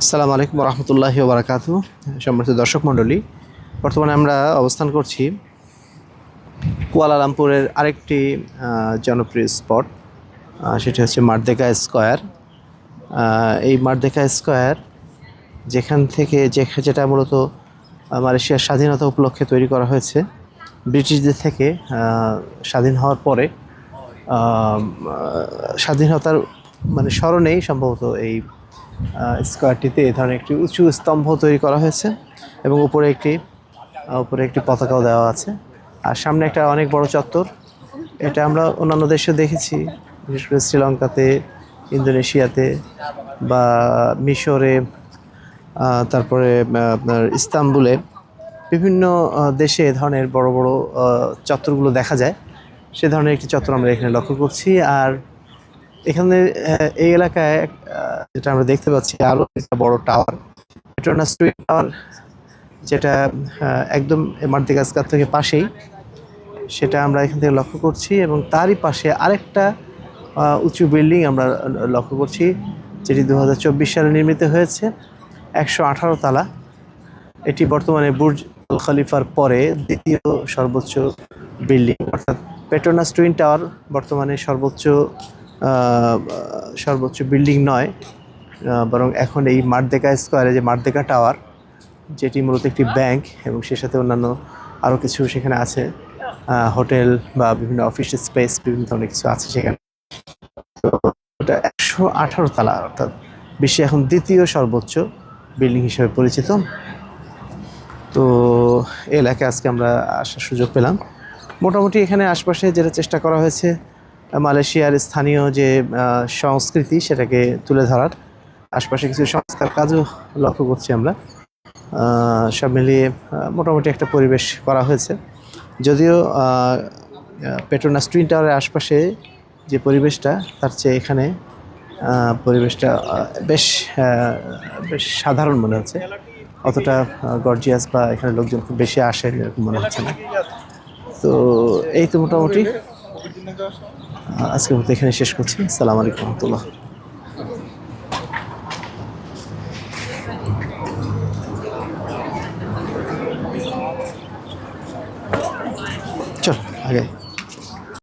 আসসালামু আলাইকুম রহমতুল্লাহি বারাকাত সম্মানিত দর্শক মণ্ডলী, বর্তমানে আমরা অবস্থান করছি কুয়ালালামপুরের আরেকটি জনপ্রিয় স্পট সেটি হচ্ছে মারদেকা স্কোয়ার। এই মারদেকা স্কোয়ার যেখান থেকে যে যেটা মূলত মালয়েশিয়ার স্বাধীনতা উপলক্ষে তৈরি করা হয়েছে, ব্রিটিশদের থেকে স্বাধীন হওয়ার পরে স্বাধীনতার মানে স্মরণেই সম্ভবত এই স্কোয়ারটিতে এই ধরনের একটি উঁচু স্তম্ভ তৈরি করা হয়েছে এবং উপরে একটি উপরে একটি পতাকাও দেওয়া আছে। আর সামনে একটা অনেক বড় চত্বর। এটা আমরা অন্যান্য দেশে দেখেছি, বিশেষ করে শ্রীলঙ্কাতে, ইন্দোনেশিয়াতে বা মিশরে তারপরে আপনার ইস্তাম্বুলে বিভিন্ন দেশে এ ধরনের বড় বড় চত্বরগুলো দেখা যায়। সে ধরনের একটি চত্বর আমরা এখানে লক্ষ্য করছি। আর এখানে এই এলাকায় যেটা আমরা দেখতে পাচ্ছি আরও একটা বড় টাওয়ার পেট্রোনাস টুইন টাওয়ার যেটা একদম মার্দিগাসকার থেকে পাশেই। সেটা আমরা এখান থেকে লক্ষ্য করছি এবং তারই পাশে আরেকটা উঁচু বিল্ডিং আমরা লক্ষ্য করছি, যেটি দু হাজার চব্বিশ সালে নির্মিত হয়েছে, একশো আঠারো তালা। এটি বর্তমানে বুর্জ আল খলিফার পরে দ্বিতীয় সর্বোচ্চ বিল্ডিং অর্থাৎ পেট্রোনাস টুইন টাওয়ার বর্তমানে সর্বোচ্চ সর্বোচ্চ বিল্ডিং নয় বরং এখন এই মারদেকা স্কোয়ারে যে মারদেকা টাওয়ার, যেটি মূলত একটি ব্যাংক এবং সে সাথে অন্যান্য আরও কিছু সেখানে আছে হোটেল বা বিভিন্ন অফিস স্পেস, বিভিন্ন ধরনের কিছু আছে সেখানে। তো এটা একশো আঠারো তালা, অর্থাৎ বিশ্বে এখন দ্বিতীয় সর্বোচ্চ বিল্ডিং হিসেবে পরিচিত। তো এলাকায় আজকে আমরা আসার সুযোগ পেলাম। মোটামুটি এখানে আশপাশে যেটা চেষ্টা করা হয়েছে মালয়েশিয়ার স্থানীয় যে সংস্কৃতি সেটাকে তুলে ধরার আশপাশে কিছু সংস্কার কাজও লক্ষ্য করছি আমরা। সব মিলিয়ে মোটামুটি একটা পরিবেশ করা হয়েছে। যদিও পেট্রোনাস টুইন টাওয়ারের আশপাশে যে পরিবেশটা, তার চেয়ে এখানে পরিবেশটা বেশ বেশ সাধারণ মনে হচ্ছে। অতটা গর্জিয়াস বা এখানে লোকজন খুব বেশি আসে এরকম মনে হচ্ছে না। তো, এই তো মোটামুটি। আজকের মতো এখানে শেষ করছি। সালাম আলাইকুম রহমতুল্লাহ। চল আগে